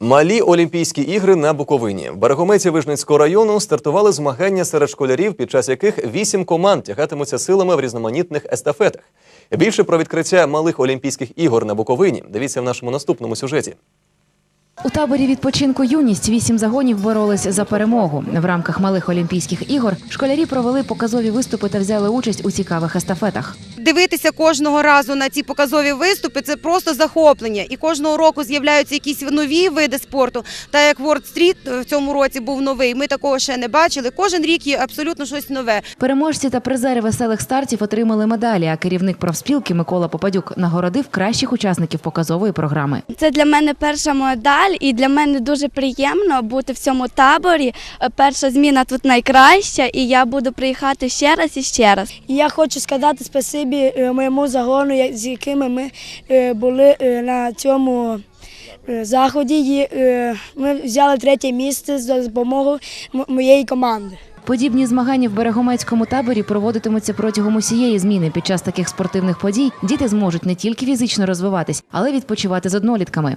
Малі Олімпійські ігри на Буковині. В Берегометі Вижницького району стартували змагання серед школярів, під час яких вісім команд тягатимуться силами в різноманітних естафетах. Більше про відкриття малих Олімпійських ігор на Буковині. Дивіться в нашому наступному сюжеті. У таборі відпочинку юність вісім загонів боролись за перемогу. В рамках малих олімпійських ігор школярі провели показові виступи та взяли участь у цікавих естафетах. Дивитися кожного разу на ці показові виступи це просто захоплення. І кожного року з'являються якісь нові види спорту. Та як World Street в цьому році був новий, ми такого ще не бачили. Кожен рік є абсолютно щось нове. Переможці та призери веселих стартів отримали медалі. А керівник профспілки Микола Попадюк нагородив кращих учасників показової програми. Це для мене перша медаль, і для мене дуже приємно бути в цьому таборі. Е, Перша зміна тут найкраща, і я буду приїхати ще раз і ще раз. Я хочу сказати спасибі е, моєму загону, з якими ми е, були на цьому заході. Ми взяли третє місце за допомогою моєї команди. Подібні змагання в Берегомецькому таборі проводитимуться протягом усієї зміни. Під час таких спортивних подій діти зможуть не тільки фізично розвиватись, але й відпочивати з однолітками.